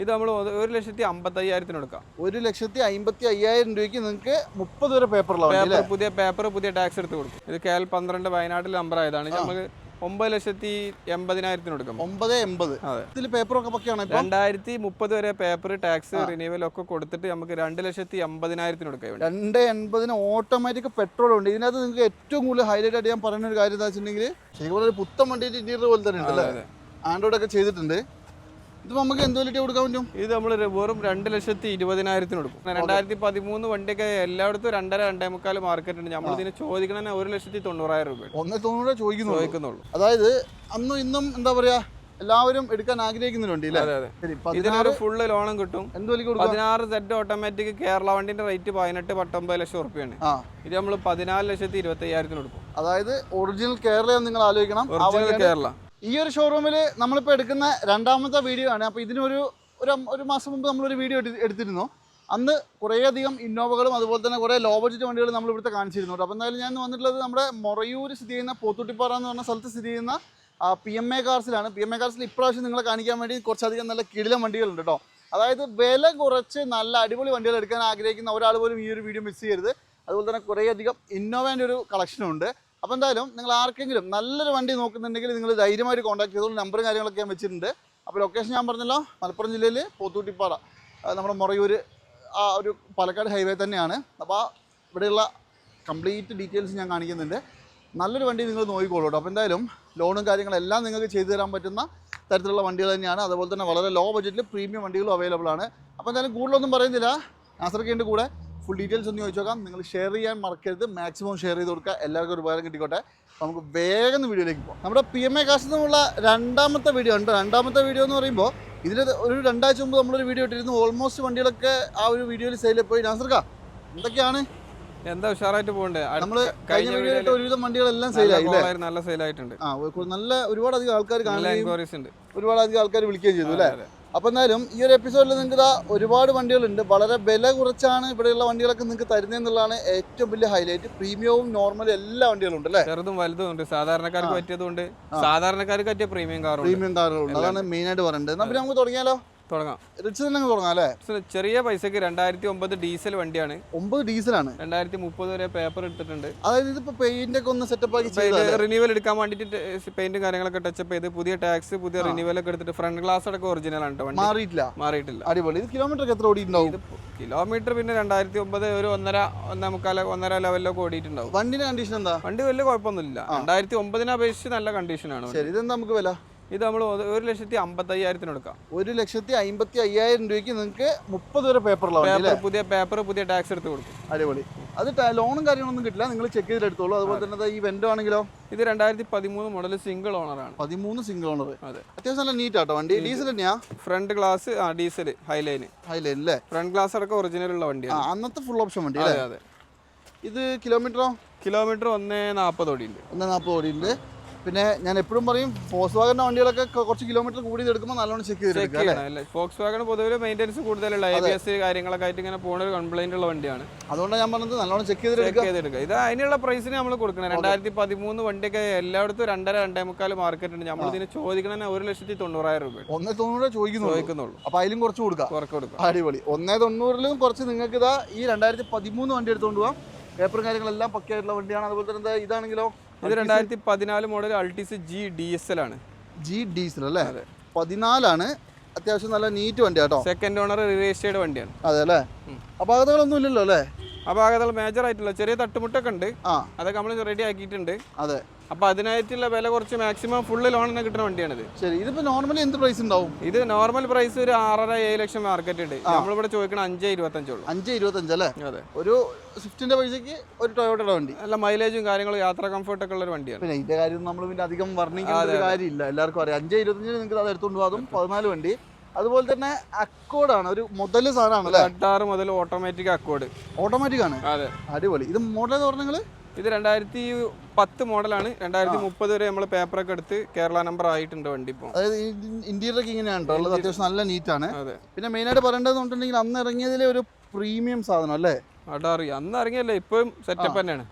ഇത് നമ്മൾ ഒരു ലക്ഷത്തി അമ്പത്തയ്യായിരത്തിന് എടുക്കാം ഒരു ലക്ഷത്തി അമ്പത്തി അയ്യായിരം രൂപയ്ക്ക് നിങ്ങൾക്ക് മുപ്പത് വരെ പേപ്പറിലാണ് പേപ്പർ പുതിയ പേപ്പർ പുതിയ ടാക്സ് എടുത്ത് കൊടുക്കും. ഇത് കെ എൽ പന്ത്രണ്ട് വയനാട്ടിൽ നമ്പർ ആയതാണ്. നമുക്ക് ഒമ്പത് ലക്ഷത്തി എൺപതിനായിരത്തിന് എടുക്കാം ഒമ്പത് എൺപത്. അതെ. ഇതിൽ പേപ്പറൊക്കെ പക്കയാണ് രണ്ടായിരത്തി മുപ്പത് വരെ പേപ്പർ ടാക്സ് റിന്യൂവൽ ഒക്കെ കൊടുത്തിട്ട് നമുക്ക് രണ്ട് ലക്ഷത്തി എൺപതിനായിരത്തിന് കൊടുക്കാം രണ്ട് എൺപതിന് ഓട്ടോമാറ്റിക് പെട്രോൾ ഉണ്ട്. ഇതിനകത്ത് നിങ്ങൾക്ക് ഏറ്റവും കൂടുതൽ ഹൈലൈറ്റ് ആയിട്ട് ഞാൻ പറയുന്ന ഒരു കാര്യം എന്താ വെച്ചിട്ടുണ്ടെങ്കിൽ ശരിക്കും ഒരു പുത്തൻ വണ്ടിയുടെ ഇന്റീരിയർ പോലെ തന്നെ ആൻഡ്രോയിഡ് ഒക്കെ ചെയ്തിട്ടുണ്ട്. നമുക്ക് എന്ത് കൊടുക്കാൻ പറ്റും? ഇത് നമ്മൾ വെറും രണ്ട് ലക്ഷത്തി ഇരുപതിനായിരത്തിന് കൊടുക്കും. രണ്ടായിരത്തി പതിമൂന്ന് വണ്ടിയൊക്കെ എല്ലായിടത്തും രണ്ടര രണ്ടേ മുക്കാൽ മാർക്കറ്റ് ഉണ്ട്. നമ്മൾ ഇതിന് ചോദിക്കണ ഒരു ലക്ഷത്തി തൊണ്ണൂറായിരം രൂപ ഒന്ന് തൊണ്ണൂറ് ചോദിക്കുന്നു ചോദിക്കുന്നുള്ളൂ. അതായത് അന്നും ഇന്നും എന്താ പറയാ എല്ലാവരും എടുക്കാൻ ആഗ്രഹിക്കുന്നുണ്ട് ഇതിനൊരു ഫുള്ള് ലോണും കിട്ടും. പതിനാറ് സെറ്റ് ഓട്ടോമാറ്റിക് കേരള വണ്ടിന്റെ റേറ്റ് പതിനെട്ട് പത്തൊമ്പത് ലക്ഷം ഉറപ്പിയാണ്. ഇത് നമ്മൾ പതിനാല് ലക്ഷത്തി ഇരുപത്തി അയ്യായിരത്തിന് കൊടുക്കും. അതായത് ഒറിജിനൽ കേരള നിങ്ങൾ ആലോചിക്കണം. ഒറിജിനൽ കേരള. ഈ ഒരു ഷോറൂമിൽ നമ്മളിപ്പോൾ എടുക്കുന്ന രണ്ടാമത്തെ വീഡിയോ ആണ്. അപ്പോൾ ഇതിനൊരു ഒരു ഒരു മാസം മുമ്പ് നമ്മളൊരു വീഡിയോ എടുത്തിരുന്നു. അന്ന് കുറേയധികം ഇന്നോവകളും അതുപോലെ തന്നെ കുറേ ലോ ബഡ്ജറ്റ് വണ്ടികൾ നമ്മൾ ഇവിടുത്തെ കാണിച്ചിരുന്നു അപ്പോൾ എന്തായാലും ഞാൻ വന്നിട്ടുള്ളത് നമ്മുടെ മൊറയൂർ സ്ഥിതി ചെയ്യുന്ന പോത്തുട്ടിപ്പാറ എന്ന് പറഞ്ഞ സ്ഥലത്ത് സ്ഥിതി ചെയ്യുന്ന പി എം എ കാർസിലാണ്. പി എം എ കാർസിൽ ഇപ്രാവശ്യം നിങ്ങളെ കാണിക്കാൻ വേണ്ടി കുറച്ചധികം നല്ല കിടിലം വണ്ടികളുണ്ട് കേട്ടോ. അതായത് വില കുറച്ച് നല്ല അടിപൊളി വണ്ടികൾ എടുക്കാൻ ആഗ്രഹിക്കുന്ന ഒരാൾ പോലും ഈ ഒരു വീഡിയോ മിസ് ചെയ്യരുത്. അതുപോലെ തന്നെ കുറേയധികം ഇന്നോവേന്റെ ഒരു കളക്ഷനും ഉണ്ട്. അപ്പോൾ എന്തായാലും നിങ്ങൾ ആർക്കെങ്കിലും നല്ലൊരു വണ്ടി നോക്കുന്നുണ്ടെങ്കിൽ നിങ്ങൾ ധൈര്യമായിട്ട് കോൺടാക്ട് ചെയ്തോളൂ. നമ്പറും കാര്യങ്ങളൊക്കെ ഞാൻ വെച്ചിട്ടുണ്ട്. അപ്പോൾ ലൊക്കേഷൻ ഞാൻ പറഞ്ഞല്ലോ മലപ്പുറം ജില്ലയിൽ പോത്തൂട്ടിപ്പാറ. നമ്മുടെ മൊറയൂർ ആ ഒരു പാലക്കാട് ഹൈവേ തന്നെയാണ്. അപ്പോൾ ഇവിടെയുള്ള കംപ്ലീറ്റ് ഡീറ്റെയിൽസ് ഞാൻ കാണിക്കുന്നുണ്ട്. നല്ലൊരു വണ്ടി നിങ്ങൾ നോക്കിക്കോളൂ അപ്പോൾ എന്തായാലും ലോണും കാര്യങ്ങളെല്ലാം നിങ്ങൾക്ക് ചെയ്തു തരാൻ പറ്റുന്ന തരത്തിലുള്ള വണ്ടികൾ തന്നെയാണ്. അതുപോലെ തന്നെ വളരെ ലോ ബഡ്ജറ്റിൽ പ്രീമിയം വണ്ടികളും അവൈലബിൾ ആണ്. അപ്പോൾ എന്തായാലും കൂടുതലൊന്നും പറയുന്നില്ല. നാസർക്കേന്റെ കൂടെ. ഫുൾ ഡീറ്റെയിൽസ് ഒന്ന് ചോദിച്ചു നോക്കാം നിങ്ങൾ ഷെയർ ചെയ്യാൻ മറക്കരുത്. മാക്സിമം ഷെയർ ചെയ്ത് കൊടുക്കുക. എല്ലാവർക്കും ഒരുപാട് കിട്ടിക്കോട്ടെ. നമുക്ക് വേഗം വീഡിയോയിലേക്ക് പോകാം. നമ്മുടെ പി എം എ കാശിൽ നിന്നുള്ള രണ്ടാമത്തെ വീഡിയോ ഉണ്ട്. രണ്ടാമത്തെ വീഡിയോ എന്ന് പറയുമ്പോൾ ഇതിൽ ഒരു രണ്ടാഴ്ച മുമ്പ് നമ്മളൊരു വീഡിയോ ഇട്ടിരുന്നു. ഓൾമോസ്റ്റ് വണ്ടികളൊക്കെ ആ ഒരു വീഡിയോയിൽ സെയിലിൽ പോയി. നാസർക്കാ എന്തൊക്കെയാണ്? എന്താ ഉഷാറായിട്ട് പോകണ്ടേ നമ്മൾ കഴിഞ്ഞ വീഡിയോ ഒരുവിധം വണ്ടികളെല്ലാം സെയിലായി ആയി നല്ല സെയിലായിട്ടുണ്ട് ആ നല്ല ഒരുപാട് അധികം ആൾക്കാർ കാണാൻ കാണുകയും ഒരുപാട് അധികം ആൾക്കാർ വിളിക്കുകയും ചെയ്തു അല്ലേ. അപ്പോൾ എന്നാലും ഈ ഒരു എപ്പിസോഡിൽ നിങ്ങൾക്ക് ഇതാ ഒരുപാട് വണ്ടികളുണ്ട്. വളരെ വില കുറച്ചാണ് ഇവിടെയുള്ള വണ്ടികളൊക്കെ നിങ്ങൾക്ക് തരുന്നതെന്നുള്ളതാണ് ഏറ്റവും വലിയ ഹൈലൈറ്റ് പ്രീമിയവും നോർമലും എല്ലാ വണ്ടികളും ഉണ്ട് അല്ലേ? ചെറുതും വലുതും ഉണ്ട്. സാധാരണക്കാർക്ക് പറ്റിയതുകൊണ്ട് സാധാരണക്കാർക്ക് പറ്റിയ പ്രീമിയം കാറും പ്രീമിയം കാറുകളുണ്ട് അതാണ് മെയിനായിട്ട് പറയേണ്ടത്. എന്നാൽ നമുക്ക് തുടങ്ങിയാലോ? തുടങ്ങാം. റിച്ച് തന്നെ തുടങ്ങാം അല്ലേ? ചെറിയ പൈസക്ക് രണ്ടായിരത്തി ഒമ്പത് ഡീസൽ വണ്ടിയാണ്. ഒമ്പത് ഡീസലാണ്. രണ്ടായിരത്തി മുപ്പത് വരെ പേപ്പർ എടുത്തിട്ടുണ്ട്. അതായത് ഇതിപ്പോ പെയിന്റ് ഒക്കെ ഒന്ന് സെറ്റപ്പ് ആക്കി റിന്യൂവൽ എടുക്കാൻ വേണ്ടിട്ട് പെയിന്റും കാര്യങ്ങളൊക്കെ ടച്ചപ്പ് ചെയ്ത് പുതിയ ടാക്സ് പുതിയ റിന്യൂവൽ ഒക്കെ എടുത്തിട്ട് ഫ്രണ്ട് ഗ്ലാസ് അടക്കം ഒറിജിനൽ ആണ് വണ്ടി. മാറിയിട്ടില്ല. മാറിയിട്ടില്ല. അടിപൊളി. ഇത് കിലോമീറ്റർ എത്ര ഓടിയിട്ടുണ്ടാവും? കിലോമീറ്റർ പിന്നെ രണ്ടായിരത്തി ഒമ്പത് ഒരു ഒന്നര ഒന്നേ മുക്കാല ഒന്നര ലെവലിലൊക്കെ ഓടിയിട്ടുണ്ടാവും. വണ്ടിന്റെ കണ്ടീഷൻ എന്താ? വണ്ടി വലിയ കുഴപ്പമൊന്നുമില്ല. രണ്ടായിരത്തി ഒമ്പതിനെ അപേക്ഷിച്ച് നല്ല കണ്ടീഷനാണ്. ശരി ഇതെന്താ നമുക്ക് വില? ഇത് നമ്മൾ ഒരു ലക്ഷത്തി അമ്പത്തയ്യായിരത്തിന് എടുക്കാം. ഒരു ലക്ഷത്തി അമ്പത്തി അയ്യായിരം രൂപയ്ക്ക് നിങ്ങൾക്ക് മുപ്പത് വരെ പേപ്പറിലാണ് പേപ്പർ പുതിയ പേപ്പർ പുതിയ ടാക്സ് എടുത്ത് കൊടുക്കും. അടിപൊളി. അത് ലോണും കാര്യങ്ങളൊന്നും കിട്ടില്ല. നിങ്ങൾ ചെക്ക് ചെയ്തിട്ട് എടുത്തോളൂ. അതുപോലെ തന്നെ ഈ വെൻഡോ ആണെങ്കിലോ? ഇത് രണ്ടായിരത്തി പതിമൂന്ന് മോഡൽ സിംഗിൾ ഓണറാണ് പതിമൂന്ന് സിംഗിൾ ഓണർ അതെ. അത്യാവശ്യം നല്ല നീറ്റ് ആട്ടോ. വണ്ടി ഡീസൽ തന്നെയാ? ഫ്രണ്ട് ഗ്ലാസ് ആ ഡീസൽ ഹൈലൈൻ ഹൈലൈൻ അല്ലേ ഫ്രണ്ട് ഗ്ലാസ് അടക്കം ഒറിജിനൽ ഉള്ള വണ്ടി വണ്ടിയാണ് അന്നത്തെ ഫുൾ ഓപ്ഷൻ വണ്ടി അതെ അതെ. ഇത് കിലോമീറ്ററോ കിലോമീറ്റർ ഒന്നേ നാൽപ്പത് ഓടിയുണ്ട് ഒന്നേ നാൽപ്പത് ഓടിയുണ്ട് പിന്നെ ഞാൻ എപ്പോഴും പറയും ഫോക്സ് വാഗന്റെ വണ്ടികളൊക്കെ കുറച്ച് കിലോമീറ്റർ കൂടി എടുക്കുമ്പോൾ നല്ലോണം ചെക്ക് ചെയ്ത് അല്ലേ? ചെയ്യണം ഫോക്സ് വാഗൺ പൊതുവെ മെയിന്റെനൻസ് കൂടുതലുള്ള ഐ ബി എസ് കാര്യങ്ങളൊക്കെ ആയിട്ട് ഇങ്ങനെ പോകുന്ന ഒരു കംപ്ലൈന്റ് ഉള്ള വണ്ടിയാണ്. അതുകൊണ്ടാണ് ഞാൻ പറഞ്ഞത് നല്ലോണം ചെക്ക് ചെയ്ത് ചെയ്തെടുക്കുക ഇത് അതിനുള്ള പ്രൈസിന് നമ്മൾ കൊടുക്കണം. രണ്ടായിരത്തി പതിമൂന്ന് വണ്ടിയൊക്കെ എല്ലായിടത്തും രണ്ടര രണ്ടേ മുക്കാൽ മാർക്കറ്റ് ഉണ്ട്. നമ്മൾ ഇതിന് ചോദിക്കണ ഒരു ലക്ഷത്തി തൊണ്ണൂറായിരം രൂപ ഒന്നേ തൊണ്ണൂറ് ചോദിക്കുന്നുള്ളൂ. ചോദിക്കുന്നുള്ളൂ. അപ്പൊ അതിലും കുറച്ച് കൊടുക്കാം. കുറച്ച് കൊടുക്കാം. അടിപൊളി. ഒന്നേ തൊണ്ണൂറിലും കുറച്ച് നിങ്ങൾക്ക് ഇതാ ഈ രണ്ടായിരത്തി പതിമൂന്ന് വണ്ടി എടുത്തുകൊണ്ട് പോവാം. പേപ്പറും കാര്യങ്ങളെല്ലാം പക്കയായിട്ടുള്ള വണ്ടിയാണ്. അതുപോലെ തന്നെ ഇതാണെങ്കിലോ ഇത് രണ്ടായിരത്തി പതിനാല് model Altis G D S L ആണ്. ജി ഡീസൽ അല്ലേ? പതിനാലാണ്. അത്യാവശ്യം നല്ല നീറ്റ് വണ്ടി കേട്ടോ സെക്കൻഡ് ഓണർ രജിസ്റ്റേർഡ് വണ്ടിയാണ്. അതെ അല്ലേ? അപാകതകളൊന്നും ഇല്ലല്ലോ അല്ലേ? അപ്പോൾ ആകെ മേജർ ആയിട്ടുള്ള ചെറിയ തട്ടുമുട്ടൊക്കെ ഉണ്ട്. ആ. അതൊക്കെ നമ്മൾ റെഡി ആക്കിയിട്ടുണ്ട്. അതെ. അപ്പൊ അതിനായിട്ടുള്ള വില കുറച്ച് മാക്സിമം ഫുള്ള് ലോൺ തന്നെ കിട്ടുന്ന വണ്ടിയാണിത്. ശരി. ഇതിപ്പോ നോർമലി എന്ത് പ്രൈസ് ഉണ്ടാവും? ഇത് നോർമൽ പ്രൈസ് ഒരു ആറര ഏഴ് ലക്ഷം മാർക്കറ്റ് ഉണ്ട്. നമ്മളിവിടെ ചോദിക്കണം അഞ്ച് ഇരുപത്തഞ്ചുള്ളൂ അഞ്ച് ഇരുപത്തഞ്ച് അല്ലേ? അതെ. ഒരു സ്വിഫ്റ്റിന്റെ പൈസക്ക് ഒരു ടൊയോട്ടയുടെ വണ്ടി. നല്ല മൈലേജും കാര്യങ്ങളും യാത്ര കംഫർട്ട് ഒക്കെ ഉള്ള ഒരു വണ്ടിയാണ്. പിന്നെ ഇതിന്റെ കാര്യം നമ്മൾ പിന്നെ അധികം വർണിക്കേണ്ട കാര്യമില്ല. എല്ലാവർക്കും അറിയാം. അഞ്ച് ഇരുപത്തഞ്ചിന് നിങ്ങൾക്ക് അത് എടുത്തുകൊണ്ട് പോകും പതിനാല് വണ്ടി. അതുപോലെ തന്നെ അക്കോഡാണ് ഒരു മുതൽ സാധനമാണ് അഡാറ് മുതൽ ഓട്ടോമാറ്റിക് അക്കോഡ് ഓട്ടോമാറ്റിക് ആണ്. അതെ. അടിപൊളി. ഇത് മോഡൽ എന്ന് പറഞ്ഞാൽ ഇത് രണ്ടായിരത്തി പത്ത് മോഡലാണ് രണ്ടായിരത്തി മുപ്പത് വരെ നമ്മൾ പേപ്പറൊക്കെ എടുത്ത് കേരള നമ്പർ ആയിട്ടുണ്ട് വണ്ടി ഇപ്പോൾ അതായത് ഇന്ത്യയിലൊക്കെ ഇങ്ങനെയാണ് കേട്ടോ. ഉള്ളത് അത്യാവശ്യം നല്ല നീറ്റാണ് അതെ. പിന്നെ മെയിനായിട്ട് പറയേണ്ടതെന്നുണ്ടെങ്കിൽ അന്ന് ഇറങ്ങിയതിലെ ഒരു പ്രീമിയം സാധനം അല്ലേ? അടാറി അന്ന് ഇറങ്ങിയല്ലേ? ഇപ്പോഴും സെറ്റപ്പ് തന്നെയാണ്.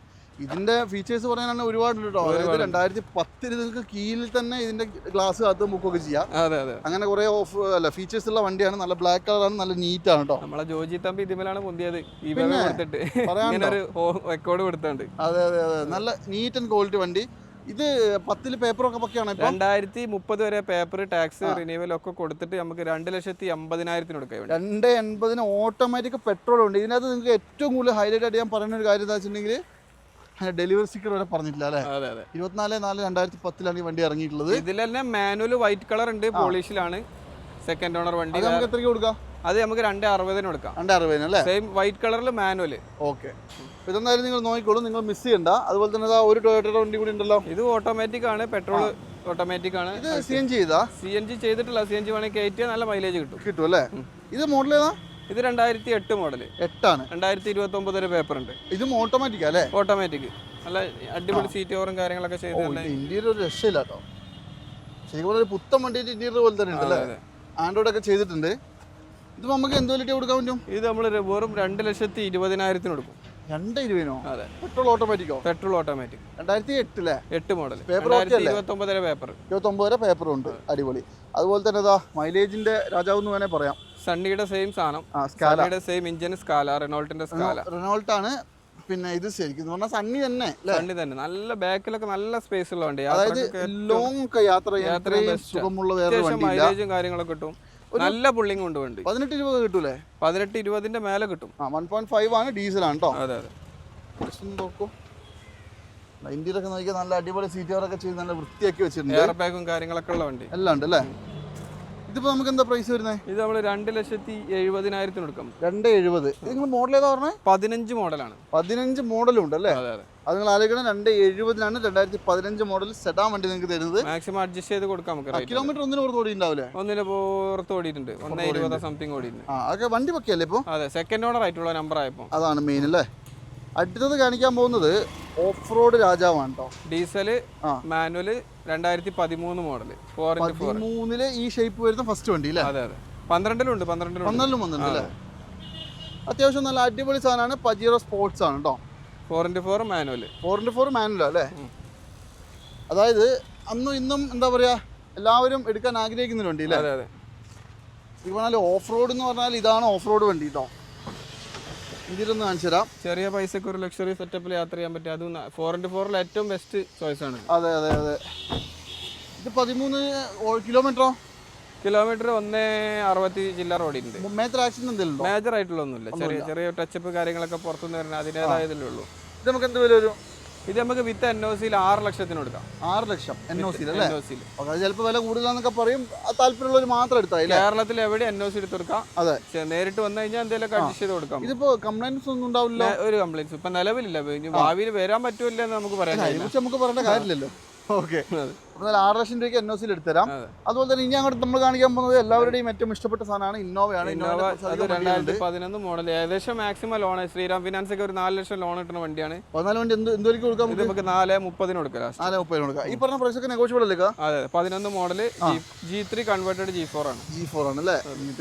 ഇതിന്റെ ഫീച്ചേഴ്സ് പറയാനാണ് ഒരുപാട് കേട്ടോ. അതായത് രണ്ടായിരത്തി പത്തിൽ നിങ്ങൾക്ക് കീഴിൽ തന്നെ ഇതിന്റെ ഗ്ലാസ് കാത്ത് ബുക്കൊക്കെ ചെയ്യാം. അതെ അതെ അങ്ങനെ കുറെ ഓഫ് അല്ല ഫീച്ചേഴ്സ് ഉള്ള വണ്ടിയാണ്. നല്ല ബ്ലാക്ക് കളറാണ് നല്ല നീറ്റ് ആണ് കേട്ടോ. നമ്മളെ ജോജി തമ്പി ഇതിമേലാണ് പൊന്തിയത്. റെക്കോർഡ് കൊടുത്തുണ്ട്. അതെ അതെ അതെ. നല്ല നീറ്റ് ആൻഡ് ക്വാളിറ്റി വണ്ടി. ഇത് പത്തിൽ പേപ്പറൊക്കെ പക്കെയാണ് രണ്ടായിരത്തി മുപ്പത് വരെ പേപ്പർ ടാക്സ് റിന്യൂവൽ ഒക്കെ കൊടുത്തിട്ട് നമുക്ക് രണ്ട് ലക്ഷത്തി എൺപതിനായിരത്തിന് കൊടുക്കാൻ രണ്ട് എൺപതിന് ഓട്ടോമാറ്റിക് പെട്രോൾ ഉണ്ട്. ഇതിനകത്ത് നിങ്ങൾക്ക് ഏറ്റവും കൂടുതൽ ഹൈലൈറ്റ് ആയിട്ട് ഞാൻ പറയുന്ന ഒരു കാര്യം എന്താ വെച്ചിട്ടുണ്ടെങ്കിൽ ഡെലിവറി സ്റ്റിക്കർ വരെ പറഞ്ഞിട്ടില്ല അല്ലേ? ഇരുപത്തിനാല് നാല് രണ്ടായിരത്തി പത്തിലാണ് ഈ വണ്ടി ഇറങ്ങിയിട്ടുള്ളത്. തന്നെ മാനുവൽ വൈറ്റ് കളർ ഉണ്ട് പോളിഷിലാണ് സെക്കൻഡ് ഓണർ വണ്ടി. നമുക്ക് എത്രയ്ക്ക് കൊടുക്കാം? അത് നമുക്ക് രണ്ട് അറുപതിന് കൊടുക്കാം. രണ്ട് അറുപതിന് അല്ലേ സെയിം വൈറ്റ് കളറിൽ മാനുവൽ ഓക്കെ. ഇതെന്തായാലും നിങ്ങൾ നോക്കിക്കോളൂ നിങ്ങൾ മിസ് ചെയ്യണ്ട. അതുപോലെ തന്നെ ഒരു ടൊയോട്ടയുടെ വണ്ടി കൂടി ഉണ്ടല്ലോ. ഇത് ഓട്ടോമാറ്റിക് ആണ് പെട്രോൾ ഓട്ടോമാറ്റിക് ആണ്. ഇത് സി എൻ ജി ചെയ്താ? സി എൻ ജി ചെയ്തിട്ടില്ല. സി എൻ ജി വേണമെങ്കിൽ കയറ്റിയാൽ നല്ല മൈലേജ് കിട്ടും. കിട്ടും അല്ലേ? ഇത് മോഡൽ ഏതാ? ഇത് രണ്ടായിരത്തി എട്ട് മോഡൽ എട്ടാണ്. രണ്ടായിരത്തി ഇരുപത്തി ഒമ്പത് വരെ പേപ്പർ ഉണ്ട് ഇതും ഓട്ടോമാറ്റിക് അല്ലേ? ഓട്ടോമാറ്റിക് നല്ല അടിപൊളി സീറ്റ് ഓവറും കാര്യങ്ങളൊക്കെ ചെയ്ത് ഇന്ത്യയിൽ ഒരു രക്ഷയില്ല കേട്ടോ. ശരിക്കും പറഞ്ഞാൽ പുത്തൻ വണ്ടിയുടെ ഇന്റീരിയർ പോലെ തന്നെ ഉണ്ട് അല്ലേ. ആൻഡ്രോയിഡ് ഒക്കെ ചെയ്തിട്ടുണ്ട്. ഇത് നമുക്ക് എന്ത് വലിയ കൊടുക്കാൻ പറ്റും? ഇത് നമ്മൾ വെറും രണ്ട് ലക്ഷത്തി ഇരുപതിനായിരത്തിന് കൊടുക്കും. രണ്ട് ഇരുപതിനോ അതെ. പെട്രോൾ ഓട്ടോമാറ്റിക്കോ? Petrol automatic. രണ്ടായിരത്തി എട്ടിലെ എട്ട് മോഡൽ പേപ്പർ ഇരുപത്തൊമ്പതര പേപ്പർ. ഇരുപത്തൊമ്പത് വരെ പേപ്പറും ഉണ്ട്. അടിപൊളി. അതുപോലെ തന്നെ ഇതാ മൈലേജിന്റെ രാജാവ് എന്ന് വേണേ പറയാം. സണ്ണിയുടെ സെയിം സാധനം. ആ സ്കാല. സെയിം ഇഞ്ചിൻ സ്കാല റെനോൾട്ടിന്റെ സ്കാല. റെനോൾട്ട് ആണ് പിന്നെ ഇത് ശരിക്കും. പറഞ്ഞാൽ സണ്ണി തന്നെ സണ്ണി തന്നെ. നല്ല ബാക്കിലൊക്കെ നല്ല സ്പേസ് ഉള്ള വണ്ടി അതായത് ലോങ് ഒക്കെ യാത്ര ചെയ്യാൻ. സുഖമുള്ള വേറെ വണ്ടി മൈലേജും കാര്യങ്ങളൊക്കെ കിട്ടും. നല്ല പുള്ളിങ് ഉണ്ട് വണ്ടി പതിനെട്ട് രൂപ കിട്ടൂലേ? പതിനെട്ട് ഇരുപതിന്റെ മേലെ കിട്ടും. ആ വൺ പോയിന്റ് ഫൈവ് ആണ് ഡീസലാണ് കേട്ടോ അതെ. അതെ നോക്കൂ. ഇന്ത്യയിലൊക്കെ നോക്കിയാൽ നല്ല അടിപൊളി സീറ്റുകളൊക്കെ ചെയ്ത് നല്ല വൃത്തിയാക്കി വെച്ചിട്ടുണ്ട്. എയർ ബാഗും കാര്യങ്ങളൊക്കെ ഉള്ള വണ്ടി. എല്ലാം ഉണ്ട് അല്ലേ? ഇതിപ്പോ നമുക്ക് എന്താ പ്രൈസ് വരുന്നത് ഇത് നമ്മൾ രണ്ട് ലക്ഷത്തി എഴുപതിനായിരത്തിന് എടുക്കാം രണ്ട് എഴുപത്. നിങ്ങൾ മോഡൽ ഏതാ പറഞ്ഞത് പതിനഞ്ച് മോഡലാണ് പതിനഞ്ച് മോഡലും ഉണ്ട് അല്ലേ? അതെ അതെ. അത് നിങ്ങൾ ആലോചിക്കണം രണ്ട് എഴുപതിനാണ് രണ്ടായിരത്തി പതിനഞ്ച് മോഡൽ സെഡാൻ വണ്ടി നിങ്ങൾക്ക് തരുന്നത്. മാക്സിമം അഡ്ജസ്റ്റ് ചെയ്ത് കൊടുക്കാം നമുക്ക് കിലോമീറ്റർ ഒന്നിന് പുറത്ത് ഓടി ഉണ്ടാവില്ലേ ഒന്നിന് പുറത്ത് ഓടിയിട്ടുണ്ട്. ഒന്ന് ഇരുപത് സംതിങ് ഓടിയിട്ടുണ്ട്. ആ വണ്ടി പൊക്കെയല്ലേ ഇപ്പോൾ അതെ സെക്കൻഡ് ഓണർ ആയിട്ടുള്ള നമ്പർ ആയപ്പോൾ അതാണ് മെയിൻ അല്ലേ? അടുത്തത് കാണിക്കാൻ പോകുന്നത് ഓഫ് റോഡ് രാജാവാണ് കേട്ടോ ഡീസൽ. മാനുവൽ രണ്ടായിരത്തി പതിമൂന്ന് മോഡൽ പതിമൂന്നിൽ ഈ ഷേപ്പ് വരുന്ന ഫസ്റ്റ് വണ്ടി അല്ലേ? അതെ അതെ. പന്ത്രണ്ടിലുണ്ട് പന്ത്രണ്ടിലുണ്ട്. പന്ത്രണ്ടിലും വന്നിട്ടുണ്ട് അല്ലേ? അത്യാവശ്യം നല്ല അടിപൊളി സാധനമാണ്. പജീറോ സ്പോർട്സ് ആണ് കേട്ടോ four into four manual four into four manual അല്ലേ? അതായത് അന്നും ഇന്നും എന്താ പറയാ എല്ലാവരും എടുക്കാൻ ആഗ്രഹിക്കുന്ന വണ്ടി അല്ലേ? അതെ അതെ. പറഞ്ഞാൽ ഓഫ് റോഡ് എന്ന് പറഞ്ഞാൽ ഇതാണ് ഓഫ് റോഡ് വണ്ടി കേട്ടോ ഇതിലൊന്ന് കാണിച്ചു തരാം ചെറിയ പൈസക്ക് ഒരു ലക്ഷറി സെറ്റപ്പിൽ യാത്ര ചെയ്യാൻ പറ്റും അതും ഫോർ ഇന്റു ഫോറിൽ ഏറ്റവും ബെസ്റ്റ് ചോയ്സ് ആണ്. അതെ അതെ അതെ. ഇത് പതിമൂന്ന് കിലോമീറ്ററോ കിലോമീറ്റർ ഒന്ന് അറുപത്തി ജില്ല ഓടിയിട്ടുണ്ട് മേജർ ആക്സിഡന്റ് എന്തെങ്കിലും മേജർ ആയിട്ടുള്ള ഒന്നുമില്ല. ചെറിയ ചെറിയ ടച്ചപ്പ് കാര്യങ്ങളൊക്കെ പുറത്തുനിന്ന് വരുന്ന അതിന്റെതായതല്ലേ ഉള്ളൂ. ഇത് നമുക്ക് എന്ത് വില വരും? ഇത് നമുക്ക് വിത്ത് എൻ ഒ സിയിൽ ആറ് ലക്ഷത്തിന് കൊടുക്കാം. ആറ് ലക്ഷം എൻ ഒ സിയിൽ എൻ ഒ ചിലപ്പോൾ വില കൂടുതലാന്നൊക്കെ പറയും. താല്പര്യമുള്ളവർ മാത്രം എടുത്താൽ കേരളത്തിൽ എവിടെ എൻ ഒ സി എടുത്ത് കൊടുക്കാം? അതെ. നേരിട്ട് വന്നു കഴിഞ്ഞാൽ എന്തെങ്കിലും അഡ്ജസ്റ്റ് ചെയ്ത് കൊടുക്കാം. ഇതിപ്പോ കംപ്ലൈന്റ്സ് ഒന്നും ഉണ്ടാവില്ല? ഒരു കംപ്ലൈൻസ് ഇപ്പൊ നിലവിലില്ല. ഭാവിയിൽ വരാൻ പറ്റൂല്ലെന്ന് എന്ന് നമുക്ക് പറയാൻ നമുക്ക് പറയേണ്ട കാര്യമില്ലല്ലോ. ഓക്കെ. അപ്പോൾ ആറ് ലക്ഷം രൂപയ്ക്ക് എൻ ഒ സിയിൽ എടുത്തരാം അതുപോലെ തന്നെ ഇനി അങ്ങോട്ട് നമ്മൾ കാണിക്കാൻ പോകുന്നത് എല്ലാവരുടെയും ഏറ്റവും ഇഷ്ടപ്പെട്ട സാധനമാണ് ഇന്നോവയാണ് ഇന്നോവ അത് രണ്ടായിരത്തി പതിനൊന്ന് മോഡൽ ഏകദേശം മാക്സിമം ലോൺ ശ്രീറാം ഫിനാൻസ് ഒക്കെ ഒരു നാല് ലക്ഷം ലോൺ കിട്ടുന്ന വണ്ടിയാണ്. പതിനാല് വണ്ടി എന്ത് എന്തൊരു കൊടുക്കാം നമുക്ക് നാല് മുപ്പതിന് കൊടുക്കാം നാല് മുപ്പതിന് കൊടുക്കാം. ഈ പറഞ്ഞ പ്രൈസ് ഒക്കെ നെഗോഷ്യബിൾ അല്ലേ അതെ പതിനൊന്ന് model G three converted G four ആണ്. ജി ഫോർ ആണ് അല്ലേ?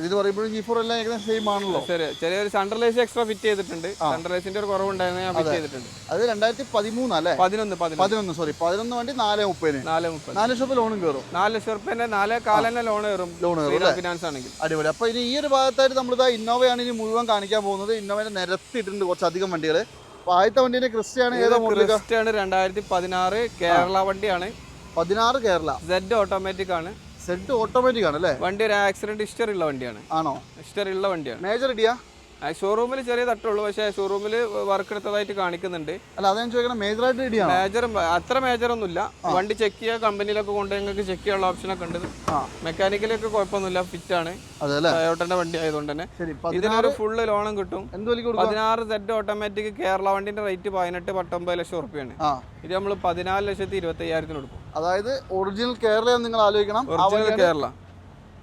ഇത് പറയുമ്പോഴും ജി ഫോർ എല്ലാം ഏകദേശം സെയിം ആണല്ലോ. ശരി ചെറിയൊരു സെൻട്രലൈസ് എക്സ്ട്രാ ഫിറ്റ് ചെയ്തിട്ടുണ്ട്. സെൻട്രലൈസിന്റെ ഒരു കുറവുണ്ടായിരുന്നു ഞാൻ ഫിറ്റ് ചെയ്തിട്ടുണ്ട്. അത് രണ്ടായിരത്തി പതിമൂന്ന് അല്ലേ? പതിനൊന്ന് പതിനൊന്ന്. പതിനൊന്ന് സോറി പതിനൊന്ന് വണ്ടി നാല് മുപ്പതിന്. നാല് മുപ്പത് നാല് ലക്ഷം ലോൺ ലോണും കയറും നാല് ലക്ഷം റുപ്യന്റെ നാല് കാലന്നെ ലോൺ കയറും. ലോൺ കയറും ഫിനാൻസ് ആണെങ്കിൽ. അടിപൊളി. അപ്പോൾ ഇനി ഈ ഒരു ഭാഗത്തായിട്ട് നമ്മൾ നമ്മളിതാ ഇന്നോവയാണ് ഇനി മുഴുവൻ കാണിക്കാൻ പോകുന്നത്. ഇന്നോവയുടെ നിരത്തിയിട്ടുണ്ട് കുറച്ചധികം വണ്ടികൾ അപ്പോൾ ആദ്യത്തെ വണ്ടിന്റെ ക്രിസ്റ്റയാണ് ഏതാ മോഡൽ ക്രിസ്റ്റ് ആണ് രണ്ടായിരത്തി പതിനാറ് കേരള വണ്ടിയാണ്. പതിനാറ് കേരള. സെഡ് ഓട്ടോമാറ്റിക് ആണ്. സെഡ് ഓട്ടോമാറ്റിക് ആണ് അല്ലേ വണ്ടി ഒരു ആക്സിഡന്റ് ഹിസ്റ്ററി ഉള്ള വണ്ടിയാണ്. ആണോ? ഹിസ്റ്ററി ഉള്ള വണ്ടിയാണ്. മേജർ ഇടിയാ? ഷോറൂമിൽ ചെറിയ തട്ടുള്ളൂ പക്ഷേ ഷോറൂമിൽ വർക്ക് എടുത്തതായിട്ട് കാണിക്കുന്നുണ്ട്. അല്ല മേജർ ആയിട്ട് ഇടിയാണോ മേജർ അത്ര മേജർ ഒന്നുമില്ല. വണ്ടി ചെക്ക് ചെയ്യുക കമ്പനിയിലൊക്കെ കൊണ്ട് ഞങ്ങൾക്ക് ചെക്ക് ചെയ്യാനുള്ള ഓപ്ഷൻ ഒക്കെ ഉണ്ട്. മെക്കാനിക്കലൊക്കെ കുഴപ്പമൊന്നുമില്ല ഫിറ്റ് ആണ്. ടയോട്ടന്റെ വണ്ടി ആയതുകൊണ്ട് തന്നെ. ഇതിനൊരു ഫുള്ള് ലോണും കിട്ടും. പതിനാറ് സെറ്റ് ഓട്ടോമാറ്റിക് കേരള വണ്ടിന്റെ റേറ്റ് പതിനെട്ട് പത്തൊമ്പത് ലക്ഷം റുപ്യാണ് ഇത് നമ്മൾ പതിനാല് ലക്ഷത്തി ഇരുപത്തി അയ്യായിരത്തിന് കൊടുക്കും. അതായത് ഒറിജിനൽ കേരള നിങ്ങൾ ആലോചിക്കണം. ഒറിജിനൽ കേരള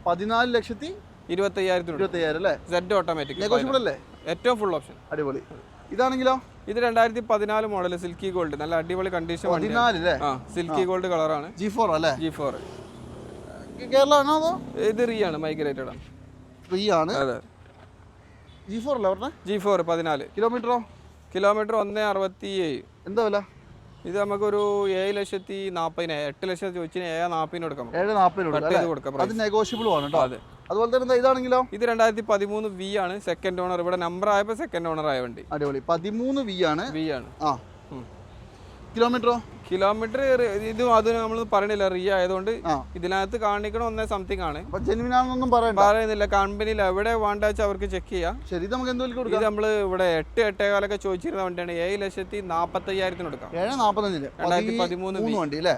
പതിനാല് ലക്ഷത്തി ഇരുപത്തി അയ്യായിരത്തിന് ഇരുപത്തി അയ്യായിരം അല്ലേ സെഡ് ഓട്ടോമാറ്റിക് അല്ലേ? ഏറ്റവും ഫുൾ ഓപ്ഷൻ അടിപൊളി. ഇതാണെങ്കിലോ? ഇത് രണ്ടായിരത്തി പതിനാല് മോഡൽ സിൽക്കി ഗോൾഡ് നല്ല അടിപൊളി കണ്ടീഷൻ സിൽക്കി ഗോൾഡ് കളറാണ് ജി ഫോർ അല്ലേ? ജി ഫോർ കേരള ഇത് റീ ആണ് മൈഗ്രേറ്റഡ് ആണ്. ആണ്. അതെ. ജി ഫോർ അല്ലേ പറഞ്ഞ? ജി ഫോർ പതിനാല്. കിലോമീറ്ററോ? കിലോമീറ്റർ ഒന്ന് അറുപത്തി ഏഴ് എന്താ വില? ഇത് നമുക്കൊരു ഏഴ് ലക്ഷത്തി നാൽപ്പതിന് എട്ട് ലക്ഷം ചോദിച്ചാൽ ഏഴ് നാൽപ്പതിന് കൊടുക്കാം ഏഴ് നാൽപ്പതിന് കട്ട് കൊടുക്കാം അത് നെഗോഷ്യബിൾ ആണ് കേട്ടോ അതെ. അതുപോലെ തന്നെ ഇതാണെങ്കിലോ? ഇത് രണ്ടായിരത്തി പതിമൂന്ന് വി ആണ് സെക്കൻഡ് ഓണർ ഇവിടെ നമ്പർ ആയപ്പോൾ സെക്കൻഡ് ഓണർ ആയ വണ്ടി. അടിപൊളി. പതിമൂന്ന് വി ആണ്. വി ആണ്. ആ. കിലോമീറ്ററോ? കിലോമീറ്റർ ഇതും അതും നമ്മൾ പറയണില്ല. റിയ ആയതുകൊണ്ട്. ഇതിനകത്ത് കാണിക്കണ ഒന്നേ സംതിങ് ആണ്. പറയുന്നില്ല കമ്പനിയിൽ എവിടെ വേണ്ട വെച്ചാൽ അവർക്ക് ചെക്ക് ചെയ്യാം. ശരി നമുക്ക് എന്ത് വിലക്ക് ഇത് കൊടുക്കാം നമ്മൾ ഇവിടെ എട്ട് എട്ടേകാലൊക്കെ ചോദിച്ചിരുന്ന വണ്ടിയാണ്. ഏഴ് ലക്ഷത്തി നാൽപ്പത്തി അയ്യായിരത്തിന് കൊടുക്കാം. ഏഴ് രണ്ടായിരത്തി പതിമൂന്ന് വണ്ടി അല്ലേ?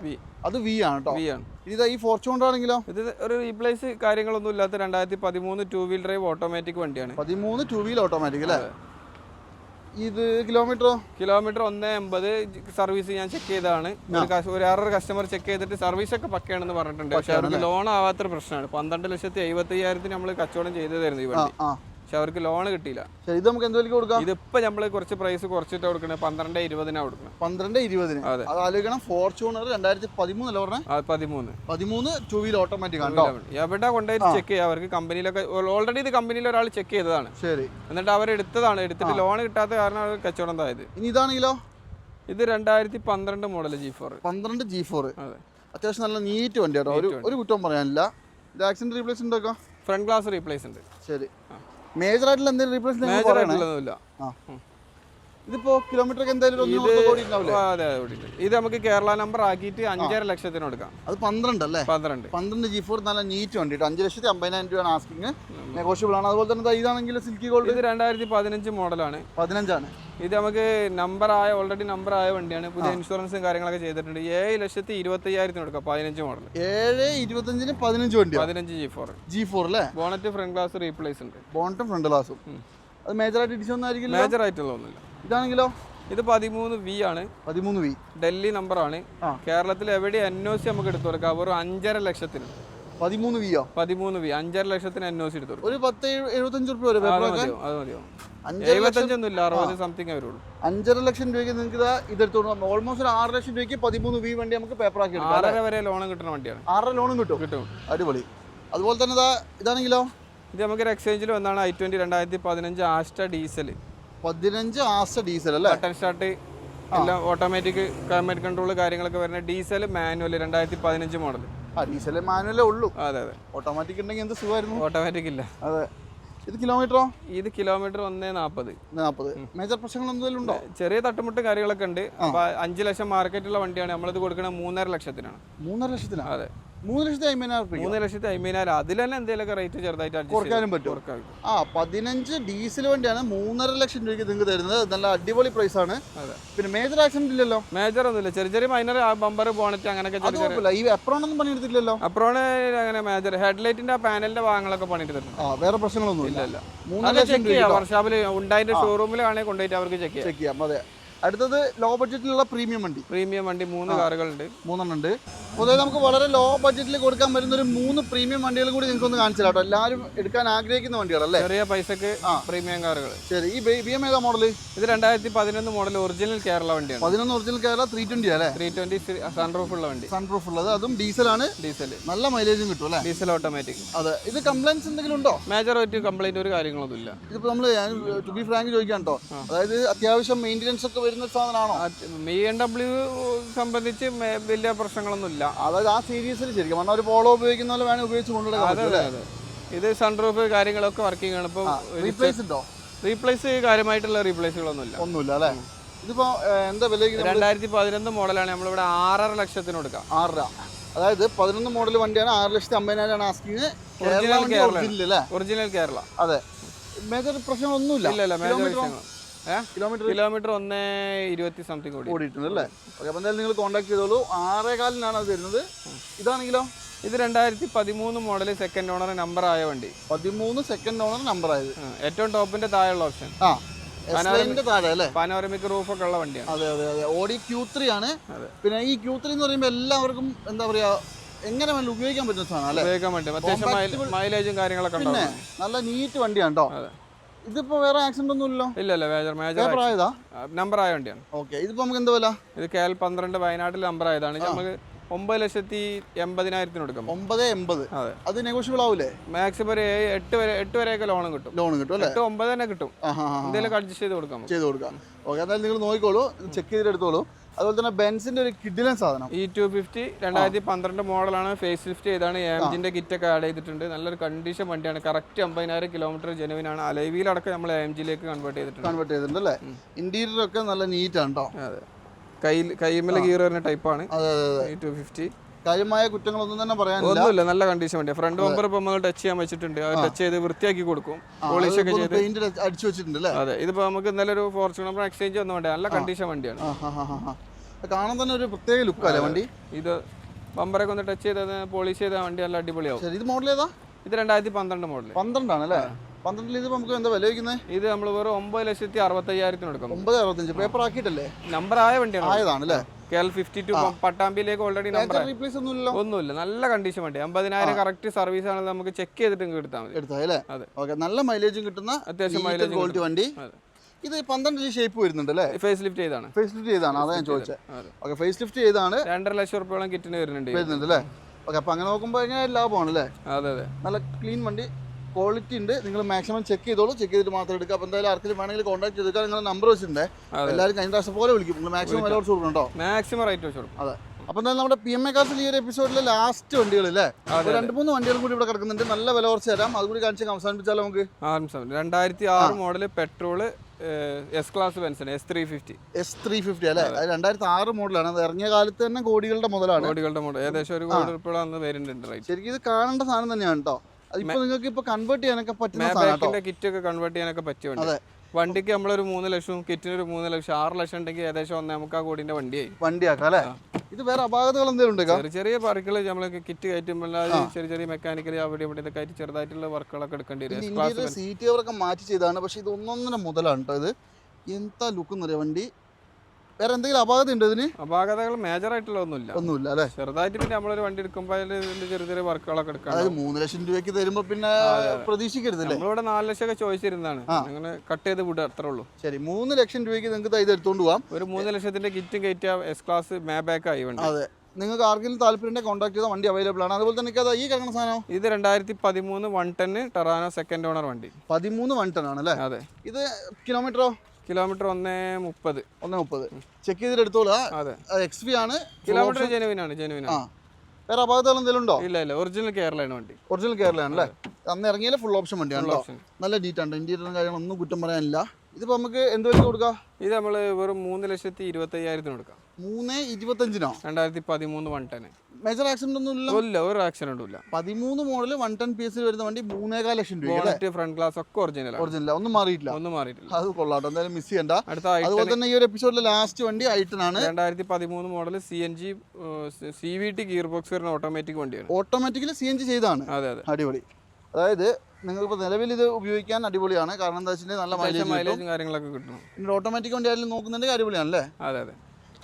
അത് വി ആണ് കേട്ടോ വി ആണ്. ഇതാ ഈ ഫോർച്യൂണർ ആണെങ്കിലോ ഇത് ഒരു റീപ്ലേസ് കാര്യങ്ങളൊന്നും ഇല്ലാത്ത രണ്ടായിരത്തി പതിമൂന്ന് ടൂ വീൽ ഡ്രൈവ് ഓട്ടോമാറ്റിക് വണ്ടിയാണ്. പതിമൂന്ന് ടു വീൽ ഓട്ടോമാറ്റിക് അല്ലേ? ഇത് കിലോമീറ്ററോ കിലോമീറ്റർ ഒന്ന് എൺപത് സർവീസ് ഞാൻ ചെക്ക് ചെയ്തതാണ്. ഒരു ആറര കസ്റ്റമർ ചെക്ക് ചെയ്തിട്ട് സർവീസ് ഒക്കെ പക്കയാണെന്ന് പറഞ്ഞിട്ടുണ്ട്. പക്ഷെ അവർക്ക് ലോൺ ആവാത്തൊരു പ്രശ്നമാണ്. പന്ത്രണ്ട് ലക്ഷത്തി എഴുപത്തി അയ്യായിരത്തിന് നമ്മൾ കച്ചവടം ചെയ്തതായിരുന്നു ഈ ആ വണ്ടി. പക്ഷെ അവർക്ക് ലോൺ കിട്ടിയില്ല. ശരി ഇത് നമുക്ക് എന്ത് വിലക്ക് കൊടുക്കാം? ഇതിപ്പോ നമ്മൾ കുറച്ച് പ്രൈസ് കുറച്ചിട്ട് കൊടുക്കണേ. പന്ത്രണ്ട് ഇരുപതിനാ കൊടുക്കണം. പന്ത്രണ്ട് ഇരുപതിന്. അതെ. ആലോചിക്കണം. ഫോർച്യൂണർ രണ്ടായിരത്തി പതിമൂന്നല്ല പറഞ്ഞത് പതിമൂന്ന്. പതിമൂന്ന് ടു വീൽ ഓട്ടോമാറ്റിക് ആണ് എവിടെ കൊണ്ടുപോയി ചെക്ക് ചെയ്യാം അവർക്ക്? കമ്പനിയിലൊക്കെ ഓൾറെഡി ഇത് കമ്പനിയിൽ ഒരാൾ ചെക്ക് ചെയ്തതാണ്. ശരി. എന്നിട്ട് അവർ എടുത്തതാണ്. എടുത്തിട്ട് ലോൺ കിട്ടാത്ത കാരണം അവർ കച്ചവടം തായത് ഇനി ഇതാണെങ്കിലോ ഇത് രണ്ടായിരത്തി പന്ത്രണ്ട് മോഡൽ ജി ഫോർ പന്ത്രണ്ട് ജി ഫോർ അതെ. അത്യാവശ്യം നല്ല നീറ്റ് വണ്ടി കേട്ടോ. ഒരു ഒരു കുറ്റവും പറയാനില്ല. ഇത് ആക്സിഡന്റ് റീപ്ലേസ് ഉണ്ടോ ഫ്രണ്ട് ഗ്ലാസ് റീപ്ലേസ് ഉണ്ട് ശരി. മേജർ ആയിട്ടുള്ള എന്തെങ്കിലും റീപ്ലേസ് മേജർ പറയണേ ആ. ഇതിപ്പോ കിലോമീറ്ററൊക്കെ എന്തായാലും ഇത് നമുക്ക് കേരള നമ്പർ ആക്കിയിട്ട് അഞ്ചര ലക്ഷത്തിന് എടുക്കാം അത് പന്ത്രണ്ട് അല്ലേ? പന്ത്രണ്ട്. പന്ത്രണ്ട് ജി ഫോർ നല്ല നീറ്റ് വണ്ടി അഞ്ച് ലക്ഷത്തി അമ്പതിനായിരം രൂപയാണ് ആസ്കിങ് നെഗോഷ്യബിൾ ആണ്. അതുപോലെ തന്നെ ഇതാണെങ്കിൽ സിൽക്കി ഗോൾഡ് ഇത് രണ്ടായിരത്തി പതിനഞ്ച് മോഡലാണ്. പതിനഞ്ചാണ്. ഇത് നമുക്ക് നമ്പർ ആയ ഓൾറെഡി നമ്പർ ആയ വണ്ടിയാണ്. പുതിയ ഇൻഷുറൻസും കാര്യങ്ങളൊക്കെ ചെയ്തിട്ടുണ്ട്. ഏഴ് ലക്ഷത്തി ഇരുപത്തി അയ്യായിരത്തിന് കൊടുക്കാം. പതിനഞ്ച് മോഡൽ ഏഴ് ഇരുപത്തഞ്ചിന് പതിനഞ്ച് വണ്ടി പതിനഞ്ച് ജി ഫോർ ജി ഫോർ അല്ലേ? ബോണറ്റ് ഫ്രണ്ട് ഗ്ലാസ് റീപ്ലേസ് ഉണ്ട്. ബോണറ്റ് ഫ്രണ്ട് ഗ്ലാസും അത് മേജർ ആയിട്ട് ഇടിച്ചു ഒന്നായിരിക്കില്ല മേജർ ആയിട്ടുള്ളതൊന്നുമില്ല. ഇതാണെങ്കിലോ? ഇത് പതിമൂന്ന് വി ആണ്. പതിമൂന്ന് വി ഡൽഹി നമ്പറാണ് ആണ്. കേരളത്തിൽ എവിടെ എൻ ഒ സി നമുക്ക് എടുത്തു കൊടുക്കാം. വെറും അഞ്ചര ലക്ഷത്തിന്. പതിമൂന്ന് വിയോ പതിമൂന്ന് വി അഞ്ചര ലക്ഷത്തിന് എൻ ഒ സി എടുത്തു ഒരു പത്ത് എഴു- എഴുപത്തഞ്ച് റുപ്യ വരെ അത് മതിയോ? അത് മതിയോ? അഞ്ചര ലക്ഷം എഴുപത്തഞ്ചൊന്നും ഇല്ല അറുപത് സംതിങ് വരുള്ളൂ അഞ്ചര ലക്ഷം രൂപയ്ക്ക് നിങ്ങൾക്ക് ഇതാ ഇതെടുത്തോണ്ട് ഓൾമോസ്റ്റ് ഒരു ആറ് ലക്ഷം രൂപയ്ക്ക് പതിമൂന്ന് വി വണ്ടി നമുക്ക് പേപ്പർ ആക്കി എടുക്കാം ആറര വരെ ലോൺ കിട്ടുന്ന വണ്ടിയാണ്. ആറര ലോണും കിട്ടും. കിട്ടും. അടിപൊളി. അതുപോലെ തന്നെ ഇതാ ഇതാണെങ്കിലോ? ഇത് നമുക്കൊരു എക്സ്ചേഞ്ചിൽ വന്നാണ് ഐ ട്വന്റി രണ്ടായിരത്തി പതിനഞ്ച് ആസ്റ്റ ഡീസൽ പതിനഞ്ച് ആസ് ഡീസൽ അല്ലേ? ബട്ടൺ സ്റ്റാർട്ട് എല്ലാം ഓട്ടോമാറ്റിക് ക്ലൈമറ്റ് കൺട്രോൾ കാര്യങ്ങളൊക്കെ വരുന്ന ഡീസൽ മാനുവൽ രണ്ടായിരത്തി പതിനഞ്ച് മോഡൽ ആ ഡീസൽ മാനുവലേ ഉള്ളൂ. അതെ അതെ. ഓട്ടോമാറ്റിക് ഉണ്ടെങ്കിൽ എന്ത് സുഖമായിരുന്നു ഓട്ടോമാറ്റിക് ഇല്ല. അതെ. ഇത് കിലോമീറ്ററോ ഇത് കിലോമീറ്റർ ഒന്നേ നാൽപ്പത് നാൽപ്പത് മേജർ പ്രശ്നങ്ങൾ എന്തെങ്കിലും ഉണ്ടോ? ചെറിയ തട്ടുമുട്ട് കാര്യങ്ങളൊക്കെ ഉണ്ട്. അപ്പൊ അഞ്ച് ലക്ഷം മാർക്കറ്റുള്ള വണ്ടിയാണ്. നമ്മളിത് കൊടുക്കുന്നത് മൂന്നര ലക്ഷത്തിനാണ്. മൂന്നര ലക്ഷത്തിനാണ് അതെ. മൂന്ന് ലക്ഷത്തി അമ്പതിനായിരം മൂന്ന് ലക്ഷത്തി അമ്പതിനായിരം. അതിൽ തന്നെ എന്തെങ്കിലുമൊക്കെ റേറ്റ് ചെറുതായിട്ട് കുറക്കാനും പറ്റും. ആ പതിനഞ്ച് ഡീസൽ വണ്ടിയാണ് മൂന്നര ലക്ഷം രൂപയ്ക്ക് നിങ്ങൾക്ക് തരുന്നത്. നല്ല അടിപൊളി പ്രൈസ് ആണ്. പിന്നെ മേജർ ആക്സിഡന്റ് ഇല്ലല്ലോ? മേജർ ഒന്നുമില്ല. ചെറിയ ചെറിയ മൈനർ ബമ്പർ ബോണറ്റ് അങ്ങനെയൊക്കെ ഈ എപ്രോൺ ഒന്നും പണിയെടുത്തില്ലല്ലോ എപ്രോൺ അങ്ങനെ മേജർ ഹെഡ്ലൈറ്റിന്റെ പാനലിന്റെ ഭാഗങ്ങളൊക്കെ പണിയിട്ട് തരുന്നുണ്ട് ആ വേറെ പ്രശ്നങ്ങളൊന്നും ഇല്ല. ഇല്ല മൂന്നര ലക്ഷം വർഷാപ്പിൽ ഉണ്ടായിട്ട് ഷോറൂമിലാണെങ്കിൽ കൊണ്ടുപോയിട്ട് അവർക്ക് ചെക്ക് ചെയ്യാം. ചെക്ക് ചെയ്യാം. അതെ. അടുത്തത് ലോ ബഡ്ജറ്റിലുള്ള പ്രീമിയം വണ്ടി. പ്രീമിയം വണ്ടി മൂന്ന് കാറുകളുണ്ട്. മൂന്നെണ്ണം ഉണ്ട്. പൊതുവെ നമുക്ക് വളരെ ലോ ബഡ്ജറ്റിൽ കൊടുക്കാൻ പറ്റുന്ന ഒരു മൂന്ന് പ്രീമിയം വണ്ടികൾ കൂടി നിങ്ങൾക്ക് ഒന്ന് കാണിച്ചു കേട്ടോ. എല്ലാവരും എടുക്കാൻ ആഗ്രഹിക്കുന്ന വണ്ടികളല്ലേ? ചെറിയ പൈസക്ക് ആ. പ്രീമിയം കാറുകൾ ശരി. ഈ ബി എം ഏതാ മോഡൽ ഇത് രണ്ടായിരത്തി പതിനൊന്ന് മോഡൽ ഒറിജിനൽ കേരള വണ്ടിയാണ്. പതിനൊന്ന് ഒറിജിനൽ കേരള ത്രീ ട്വന്റി അല്ലേ? ത്രീ ട്വന്റി സൺറൂഫ് ഉള്ള വണ്ടി. സൺ പ്രൂഫ് ഉള്ളത്. അതും ആണ്. ഡീസൽ നല്ല മൈലേജും കിട്ടും അല്ലേ? ഡീസൽ ഓട്ടോമാറ്റിക് അതെ. ഇത് കംപ്ലൈൻസ് എന്തെങ്കിലും ഉണ്ടോ? മേജർ ആയിട്ട് കംപ്ലൈന്റ് ഒരു കാര്യങ്ങളൊന്നും ഇല്ല. ഇതിപ്പോ നമ്മൾ ടു ബി ഫ്രാങ്ക് ചോദിക്കാം കേട്ടോ. അതായത് അത്യാവശ്യം മെയിന്റെനൻസ് ഒക്കെ വരുന്ന സാധനമാണോ? ബി എം ഡബ്ല്യു സംബന്ധിച്ച് വലിയ പ്രശ്നങ്ങളൊന്നും ഇല്ല. അതായത് ആ സീരീസിൽ ശരിക്കും പറഞ്ഞാൽ ഒരു പോളോ ഉപയോഗിക്കുന്ന പോലെ വേണമെങ്കിൽ ഉപയോഗിച്ച് കൊണ്ടുവരാം ഇത് സൺറൂഫ് കാര്യങ്ങളൊക്കെ വർക്കിംഗ് ആണ് ഇപ്പോൾ റീപ്ലേസ് ഉണ്ടോ? റീപ്ലേസ് കാര്യമായിട്ടുള്ള റീപ്ലേസുകളൊന്നും ഇല്ല ഒന്നുമില്ല അല്ലേ? ഇതിപ്പോ എന്താ വില രണ്ടായിരത്തി പതിനൊന്ന് മോഡലാണ് നമ്മളിവിടെ ആറര ലക്ഷത്തിന് കൊടുക്കാം. ആറര. അതായത് പതിനൊന്ന് മോഡൽ വണ്ടിയാണ് ആറ് ലക്ഷത്തി അമ്പതിനായിരമാണ് asking original Kerala. Original Kerala അതെ. മേജർ പ്രശ്നങ്ങളൊന്നുമില്ല. ഇല്ല ഇല്ല മേജർ കിലോമീറ്ററോ? കിലോമീറ്റർ? കിലോമീറ്റർ ഒന്ന് ഇരുപത്തി സംതിങ് കൂടി. ഓടിയിട്ടുണ്ട് അല്ലേ? ഓക്കെ അപ്പം എന്തായാലും നിങ്ങൾ കോൺടാക്ട് ചെയ്തോളൂ. ആറേ കാലിനാണ് അത് വരുന്നത്. ഇതാണെങ്കിലോ ഇത് രണ്ടായിരത്തി പതിമൂന്ന് മോഡൽ സെക്കൻഡ് ഓണർ നമ്പർ ആയ വണ്ടി. പതിമൂന്ന് സെക്കൻഡ് ഓണർ നമ്പർ ആയത്. ഏറ്റവും ടോപ്പിന്റെ താഴെയുള്ള ഓപ്ഷൻ ആ പാനോറമിക് റൂഫ് ഒക്കെ ഉള്ള വണ്ടിയാണ്. അതെ അതെ അതെ. ഓടി ക്യൂ ത്രീ ആണ്. പിന്നെ ഈ ക്യൂ ത്രീ എന്ന് പറയുമ്പോൾ എല്ലാവർക്കും എന്താ പറയാ എങ്ങനെ വേണമെങ്കിലും ഉപയോഗിക്കാൻ പറ്റുന്ന സാധനം ഉപയോഗിക്കാൻ പറ്റും. അത്യാവശ്യം മൈല- മൈലേജും കാര്യങ്ങളൊക്കെ പിന്നെ നല്ല നീറ്റ് വണ്ടിയാണ് കേട്ടോ ഇതിപ്പോ വേറെ ആക്സിഡന്റ് ഒന്നും ഇല്ലല്ലോ? ഇല്ല ഇല്ല മേജർ മേജർ ആയതാ? നമ്പർ ആയ വണ്ടിയാണ്. ഓക്കെ ഇതിപ്പോ നമുക്ക് എന്താ വില? ഇത് കെ എൽ പന്ത്രണ്ട് വയനാട്ടിൽ നമ്പർ ആയതാണ്. നമുക്ക് ഒമ്പത് ലക്ഷത്തി എൺപതിനായിരത്തിന് കൊടുക്കാം ഒമ്പത് എൺപത്. അതെ. അത് നെഗോഷ്യബിൾ ആവൂലേ? മാക്സിമം ഒരു എട്ട് വരെ എട്ട് വരെയൊക്കെ ലോണും കിട്ടും. ലോൺ കിട്ടും അല്ലേ? എട്ട് ഒമ്പത് തന്നെ കിട്ടും. എന്തെങ്കിലും അഡ്ജസ്റ്റ് ചെയ്ത് കൊടുക്കാം. ചെയ്ത് കൊടുക്കാം. ഓക്കെ എന്തായാലും നിങ്ങൾ നോക്കിക്കോളൂ. ചെക്ക് ചെയ്തിട്ട് എടുത്തോളൂ. അതുപോലെ തന്നെ ബെൻസിന്റെ ഒരു കിഡിലൻ സാധനം. ഈ ടു ഫിഫ്റ്റി രണ്ടായിരത്തി പന്ത്രണ്ട് മോഡലാണ് ഫേസ് ലിഫ്റ്റ് ചെയ്താണ് എംജിന്റെ കിറ്റൊക്കെ ആഡ് ചെയ്തിട്ടുണ്ട്. നല്ലൊരു കണ്ടീഷൻ വണ്ടിയാണ്. കറക്റ്റ് അമ്പതിനായിരം കിലോമീറ്റർ ജനുവിനാണ് അലൈവിയിലടക്കം നമ്മൾ എം ജിയിലേക്ക് കൺവേർട്ട് ചെയ്തിട്ടുണ്ട്. കൺവേർട്ട് ചെയ്തിട്ടുണ്ട് അല്ലേ? ഇന്റീരിയർ ഒക്കെ നല്ല നീറ്റ് ആണ് കേട്ടോ കയ്യിൽ കൈമല ഗീർ വരുന്ന ടൈപ്പാണ് ഇ ടു ഫിഫ്റ്റി. കാര്യമായ കുറ്റങ്ങളൊന്നും തന്നെ പറയാനില്ല. ഒന്നുമില്ല നല്ല കണ്ടീഷൻ വേണ്ടി ഫ്രണ്ട് ബമ്പർ ഇപ്പൊ നമ്മൾ ടച്ച് ചെയ്യാൻ വെച്ചിട്ടുണ്ട്. അത് ടച്ച് ചെയ്ത് വൃത്തിയാക്കി കൊടുക്കും. പോളിഷ് ഒക്കെ ചെയ്ത്. പെയിന്റ് അടിച്ചു വെച്ചിട്ടുണ്ട് അല്ലേ? അതെ ഇതിപ്പോ നമുക്ക് ഇന്നലെ ഒരു ഫോർച്യൂണർ എക്സ്ചേഞ്ച് വന്ന വണ്ടി? നല്ല കണ്ടീഷൻ വണ്ടിയാണ്. കാണാൻ തന്നെ ഒരു പ്രത്യേക ലുക്കല്ലേ വണ്ടി? ഇത് ബമ്പറൊക്കെ ഒന്ന് ടച്ച് ചെയ്ത് പോളിഷ് ചെയ്ത വണ്ടി നല്ല അടിപൊളിയാവും. ഇത് മോഡൽ ഏതാ? ഇത് രണ്ടായിരത്തി പന്ത്രണ്ട് മോഡൽ പന്ത്രണ്ടാണ് അല്ലേ? പന്ത്രണ്ടിൽ ഇത് നമുക്ക് എന്താ വില വയ്ക്കുന്നത് ഇത് നമ്മൾ വെറും ഒമ്പത് ലക്ഷത്തി അറുപത്തയ്യായിരത്തിന് കൊടുക്കും ഒമ്പത് അറുപത്തഞ്ച്. പേപ്പർ ആക്കിയിട്ടല്ലേ? നമ്പർ ആയ വണ്ടിയാണ്. ആയതാണ് അല്ലേ കെ എൽ ഫിഫ്റ്റി ടു പട്ടാമ്പിയിലേക്ക് ഓൾറെഡി നമ്പർ റീപ്ലേസ് ഒന്നുമില്ല ഒന്നുമില്ല. നല്ല കണ്ടീഷൻ വണ്ടി. അമ്പതിനായിരം കറക്റ്റ് സർവീസ് ആണ് നമുക്ക് ചെക്ക് ചെയ്തിട്ട് എടുത്താൽ മതി. എടുത്താൽ അല്ലേ അതെ. ഓക്കെ. നല്ല മൈലേജും കിട്ടുന്ന അത്യാവശ്യം മൈലേജ് ക്വാളിറ്റി വണ്ടി. ഇത് പന്ത്രണ്ട് ഷേപ്പ് വരുന്നുണ്ട് അല്ലേ ഫേസ് ലിഫ്റ്റ് ചെയ്താണ്. ഫേസ് ലിഫ്റ്റ് ചെയ്താണ്. അതാ ഞാൻ ചോദിച്ചത് ഓക്കെ. ഫേസ് ലിഫ്റ്റ് ചെയ്താണ്. രണ്ടര ലക്ഷം റുപ്യോളം കിറ്റിന് വരുന്നുണ്ട്. വരുന്നുണ്ട് അല്ലേ ഓക്കെ. അപ്പൊ അങ്ങനെ നോക്കുമ്പോൾ ലാഭമാണ് അല്ലേ അതെ അതെ. നല്ല ക്ലീൻ വണ്ടി. ക്വാളിറ്റി ഉണ്ട്. നിങ്ങൾ മാക്സിമം ചെക്ക് ചെയ്തോളൂ. ചെക്ക് ചെയ്തിട്ട് മാത്രം എടുക്കുക. അപ്പോൾ എന്തായാലും ആർക്കെങ്കിലും വേണമെങ്കിൽ കോൺടാക്ട് ചെയ്തേക്കാം നിങ്ങൾ നമ്പർ വെച്ചിട്ടുണ്ട്. എല്ലാവരും കഴിഞ്ഞ പ്രാവശ്യം പോലെ വിളിക്കും. നിങ്ങൾ മാക്സിമം വില കുറച്ച് കൊടുക്കണോ മാക്സിമം റേറ്റ് വെച്ചു അതെ. അപ്പോൾ എന്തായാലും നമ്മുടെ പി എം എ കാസിൽ ഈ ഒരു എപ്പിസോഡിലെ ലാസ്റ്റ് വണ്ടികൾ അല്ലേ രണ്ട് മൂന്ന് വണ്ടികളും കൂടി ഇവിടെ കിടക്കുന്നുണ്ട്. നല്ല വില കുറച്ച് തരാം. അതുകൂടി കാണിച്ച് അവസാനിപ്പിച്ചാലോ നമുക്ക്? രണ്ടായിരത്തി ആറ് model petrol S class Benson S three fifty S three fifty അല്ലേ? അത്. രണ്ടായിരത്തി ആറ് മോഡലാണ് അത് ഇറങ്ങിയ കാലത്ത് തന്നെ കോടികളുടെ മുതലാണ് കോടികളുടെ മോഡൽ ഏകദേശം ഒരു കോടി അന്ന് വരുന്നുണ്ട് ശരിക്കും ഇത് കാണേണ്ട സാധനം തന്നെയാണ് കേട്ടോ. അതിപ്പോ നിങ്ങൾക്ക് ഇപ്പൊ കൺവേർട്ട് ചെയ്യാനൊക്കെ പറ്റുന്ന കിറ്റ് ഒക്കെ കൺവേർട്ട് ചെയ്യാനൊക്കെ അതെ. വണ്ടിക്ക് നമ്മളൊരു മൂന്ന് ലക്ഷവും കിറ്റിന് ഒരു മൂന്ന് ലക്ഷം ആറ് ലക്ഷം ഉണ്ടെങ്കിൽ ഏകദേശം ഒന്നേ മുക്കാൽ കോടിന്റെ വണ്ടിയായി. വണ്ടിയാക്കാം അല്ലേ? ഇത് വേറെ അപാകതകൾ എന്തെങ്കിലും ചെറിയ ചെറിയ വർക്കുകൾ നമ്മൾ കിറ്റ് കയറ്റുമ്പോൾ ചെറിയ ചെറിയ മെക്കാനിക്കലി അവിടെ ഇവിടെ ഇതൊക്കെ ആയിട്ട് ചെറുതായിട്ടുള്ള വർക്കുകളൊക്കെ എടുക്കേണ്ടി വരും. സീറ്റ് കവറൊക്കെ മാറ്റി ചെയ്താണ് പക്ഷെ ഇത് ഒന്നൊന്നര മുതലാണ് കേട്ടോ ഇത്. എന്താ ലുക്ക് എന്നറിയാം വണ്ടി? വേറെ എന്തെങ്കിലും അപാകത ഉണ്ടോ ഇതിന്? അപാകതകൾ മേജർ ആയിട്ടുള്ള ഒന്നുമില്ല. ഒന്നുമില്ല അല്ലേ? ചെറുതായിട്ട് പിന്നെ നമ്മളൊരു വണ്ടി എടുക്കുമ്പോൾ അതിൽ ചെറിയ ചെറിയ വർക്കുകളൊക്കെ എടുക്കാം അതായത് മൂന്ന് ലക്ഷം രൂപയ്ക്ക് തരുമ്പോൾ പിന്നെ പ്രതീക്ഷിക്കരുത് നമ്മളിവിടെ നാല് ലക്ഷം ഒക്കെ ചോദിച്ചിരുന്നതാണ്. അങ്ങനെ കട്ട് ചെയ്ത് വിടുക അത്രേ ഉള്ളൂ. ശരി മൂന്ന് ലക്ഷം രൂപയ്ക്ക് നിങ്ങൾക്ക് ഇത് എടുത്തുകൊണ്ട് പോവാം. ഒരു മൂന്ന് ലക്ഷത്തിന്റെ കിറ്റും കയറ്റിയ എസ് ക്ലാസ് മേ ബാക്ക് ആയി വണ്ടി. അതെ. നിങ്ങൾക്ക് ആർക്കെങ്കിലും താല്പര്യം കോൺടാക്ട് ചെയ്താൽ വണ്ടി അവൈലബിൾ ആണ്. അതുപോലെ തന്നെ ഈ കിടക്കുന്ന സാധനം. ഇത് രണ്ടായിരത്തി പതിമൂന്ന് വൺ ടെന്ന് ടെറാനോ സെക്കൻഡ് ഓണർ വണ്ടി. പതിമൂന്ന് വൺ ടെൻ ആണ് അല്ലേ? അതെ. ഇത് കിലോമീറ്ററോ കിലോമീറ്റർ ഒന്നേ മുപ്പത്. ഒന്ന് മുപ്പത്. ചെക്ക് ചെയ്തിട്ട് എടുത്തോളാം. അതെ. എക്സ് പി ആണ്. കിലോമീറ്റർ ജെനുവിനാണ് ആ. ജെനുവിനാണ് വേറെ അപകടങ്ങൾ എന്തെങ്കിലും ഉണ്ടോ? ഇല്ല ഇല്ല. ഒറിജിനൽ കേരളയാണ് വണ്ടി. ഒറിജിനൽ കേരളയാണ് അല്ലേ? അന്ന് ഇറങ്ങിയാലും ഫുൾ ഓപ്ഷൻ വണ്ടിയാണ്. നല്ല ഡീറ്റ് ആണ് ഇന്റീരിയറും കാര്യങ്ങളൊന്നും കുറ്റം പറയാനില്ല. ഇതിപ്പോ നമുക്ക് എന്ത് വെച്ച് കൊടുക്കാം? ഇത് നമ്മൾ വെറും മൂന്ന് ലക്ഷത്തി ഇരുപത്തി അയ്യായിരത്തിന് കൊടുക്കാം. മൂന്ന് ഇരുപത്തഞ്ചിനോ? രണ്ടായിരത്തി പതിമൂന്ന് വൺ ടെന്. മേജർ ആക്സിഡന്റ് ഒന്നും ഇല്ല. ഇല്ല ഒരു ആക്സിഡന്റും ഇല്ല. പതിമൂന്ന് model one ten P S വരുന്ന വണ്ടി മൂന്നേകാൽ ലക്ഷം രൂപ ഫ്രണ്ട് ഗ്ലാസ് ഒക്കെ ഒറിജിനൽ ഒറിജിനൽ ഒന്നും മാറിയിട്ടില്ല. ഒന്നും മാറിയിട്ടില്ല. അത് കൊള്ളാട്ടോ. എന്തായാലും മിസ് ചെയ്യണ്ട. അടുത്ത അതുപോലെ തന്നെ ഈ ഒരു എപ്പിസോഡിലെ ലാസ്റ്റ് വണ്ടി ഐട്ടൺ ആണ്. രണ്ടായിരത്തി പതിമൂന്ന് model C N G C V T gear box വരുന്ന ഓട്ടോമാറ്റിക് വണ്ടിയാണ്. ഓട്ടോമാറ്റിക്കലി സി എൻ ജി ചെയ്താണ് അതെ അതെ. അടിപൊളി. അതായത് നിങ്ങൾക്കിപ്പോൾ നിലവിൽ ഇത് ഉപയോഗിക്കാൻ അടിപൊളിയാണ്. കാരണം എന്താ വെച്ചിട്ടുണ്ടെങ്കിൽ നല്ല മൈലേജ് മൈലേജും കാര്യങ്ങളൊക്കെ കിട്ടും. ഓട്ടോമാറ്റിക് വണ്ടി ആയാലും നോക്കുന്നുണ്ടെങ്കിൽ അടിപൊളിയാണല്ലേ? അതെ അതെ.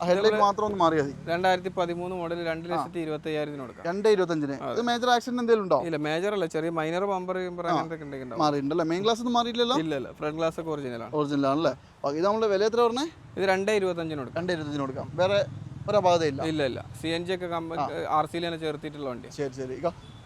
ഹെഡ്ലൈറ്റ് മാത്രം ഒന്ന് മാറിയാൽ മതി. രണ്ടായിരത്തി പതിമൂന്ന് മോഡൽ രണ്ട് ലക്ഷത്തി ഇരുപത്തി അയ്യായിരത്തിന് കൊടുക്കാം. രണ്ട് ഇരുപത്തഞ്ചിന്. ഇത് മേജർ ആക്സിഡന്റ് എന്തെങ്കിലും ഉണ്ടോ? ഇല്ല മേജർ അല്ല. ചെറിയ മൈനർ ബമ്പർ അങ്ങനത്തെ. മാറിയിട്ടുണ്ടല്ലേ? മെയിൻ ഗ്ലാസ് ഒന്നും മാറിയില്ലല്ലോ ഇല്ല ഇല്ല. ഫ്രണ്ട് ഗ്ലാസ് ഒക്കെ ഒറിജിനലാണ് ഒറിജിനൽ ആണല്ലേ? ഇത് നമ്മൾ വില എത്ര പറഞ്ഞേ? ഇത് രണ്ടേ ഇരുപത്തഞ്ചിന് കൊടുക്കാം. രണ്ട് ഇരുപത്തഞ്ചിന് കൊടുക്കാം. വേറെ ഒരു അപാകതയില്ല ഇല്ല ഇല്ല. സി എൻ ജി ഒക്കെ ആർ സിയിൽ തന്നെ ചേർത്തിട്ടുള്ള വണ്ടി ശരി ശരി.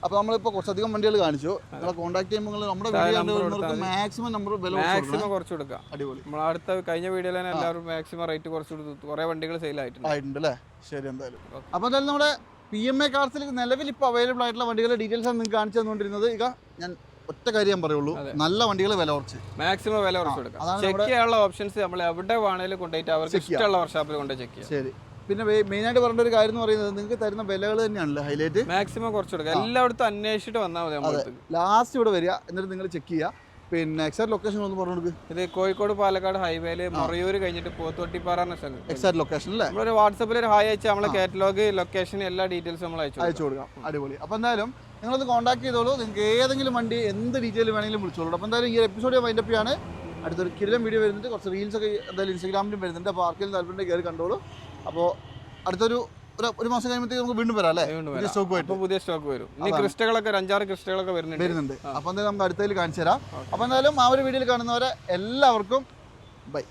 അപ്പോൾ നമ്മളിപ്പോൾ കുറച്ചധികം വണ്ടികൾ കാണിച്ചു. നിങ്ങളെ കോൺടാക്ട് ചെയ്യുമ്പോൾ നമ്മുടെ വീഡിയോ മാക്സിമം നമ്പർ വില കുറച്ച് കൊടുക്കണം. മാക്സിമം കുറച്ച് കൊടുക്കാം. അടിപൊളി. നമ്മൾ അടുത്ത കഴിഞ്ഞ വീഡിയോയിൽ തന്നെ എല്ലാവരും മാക്സിമം റേറ്റ് കുറച്ച് കൊടുത്തു. കുറേ വണ്ടികൾ സെയിൽ ആയിട്ടുണ്ട്. ആയിട്ടുണ്ട് അല്ലേ? ശരി എന്തായാലും. അപ്പോൾ എന്തായാലും നമ്മുടെ പി എം എ കാർസിൽ നിലവിൽ ഇപ്പോൾ അവൈലബിൾ ആയിട്ടുള്ള വണ്ടികളുടെ ഡീറ്റെയിൽസ് ആണ് നിങ്ങൾക്ക് കാണിച്ചു തന്നുകൊണ്ടിരുന്നത്. ഇക ഞാൻ ഒറ്റ കാര്യം പറയുള്ളൂ. നല്ല വണ്ടികൾ വില കുറച്ച്. മാക്സിമം വില കുറച്ച് കൊടുക്കാം. ചെക്ക് ചെയ്യാനുള്ള ഓപ്ഷൻസ് നമ്മൾ എവിടെ വേണേലും കൊണ്ടുപോയിട്ട് അവർക്ക് ഇഷ്ടമുള്ള വർഷാപ്പിൽ കൊണ്ടുപോയി ചെക്ക് ചെയ്യാം. ശരി. പിന്നെ മെയിനായിട്ട് പറഞ്ഞ ഒരു കാര്യം എന്ന് പറയുന്നത് നിങ്ങൾക്ക് തരുന്ന വിലകൾ തന്നെയാണല്ലോ ഹൈലൈറ്റ് മാക്സിമം കുറച്ച് കൊടുക്കാം എല്ലായിടത്തും അന്വേഷിച്ചിട്ട് വന്നാൽ മതി ലാസ്റ്റ് ഇവിടെ വരിക. എന്നിട്ട് നിങ്ങൾ ചെക്ക് ചെയ്യുക. പിന്നെ എക്സാക്ട് ലൊക്കേഷൻ ഒന്ന് പറഞ്ഞു കൊടുക്കുക ഇത് കോഴിക്കോട് പാലക്കാട് ഹൈവേയിൽ മറയൂർ കഴിഞ്ഞിട്ട് പോത്തോട്ടിപ്പാറ എന്ന സ്ഥലം. എക്സാക്ട് ലൊക്കേഷൻ അല്ലേ? നമ്മളൊരു വാട്സപ്പിൽ ഒരു ഹായ് അയച്ചാൽ നമ്മളെ കാറ്റലോഗ് ലൊക്കേഷൻ എല്ലാ ഡീറ്റെയിൽസും നമ്മൾ അയച്ചു. അയച്ചു കൊടുക്കാം. അടിപൊളി. അപ്പോൾ എന്തായാലും നിങ്ങളൊന്ന് കോൺടാക്ട് ചെയ്തോളൂ. നിങ്ങൾക്ക് ഏതെങ്കിലും വണ്ടി എന്ത് ഡീറ്റെയിൽ വേണമെങ്കിലും വിളിച്ചോളൂ. അപ്പോൾ എന്തായാലും ഈ എപ്പിസോഡ് വൈൻഡപ്പ് ചെയ്യാണ്. അടുത്തൊരു കിരം വീഡിയോ വരുന്നുണ്ട്. കുറച്ച് റീൽസ് ഒക്കെ എന്തായാലും ഇൻസ്റ്റാഗ്രാമിലും വരുന്നുണ്ട്. അപ്പോൾ ആർക്കെങ്കിലും താല്പര്യം കയറി കണ്ടോളൂ. അപ്പോൾ അടുത്തൊരു ഒരു മാസം കഴിയുമ്പോഴത്തേക്ക് നമുക്ക് വീണ്ടും വരാം അല്ലേ? പുതിയ. സ്റ്റോക്ക് വരും പുതിയ സ്റ്റോക്ക് വരും. ഇനി ക്രിസ്റ്റകളൊക്കെ ഒരു അഞ്ചാറ് ക്രിസ്റ്റകളൊക്കെ വരുന്നുണ്ട്. വരുന്നുണ്ട്. അപ്പോൾ എന്തായാലും നമുക്ക് അടുത്തതിൽ കാണിച്ചു തരാം. അപ്പോൾ എന്തായാലും ആ ഒരു വീഡിയോയിൽ കാണുന്നവരെ എല്ലാവർക്കും ബൈ.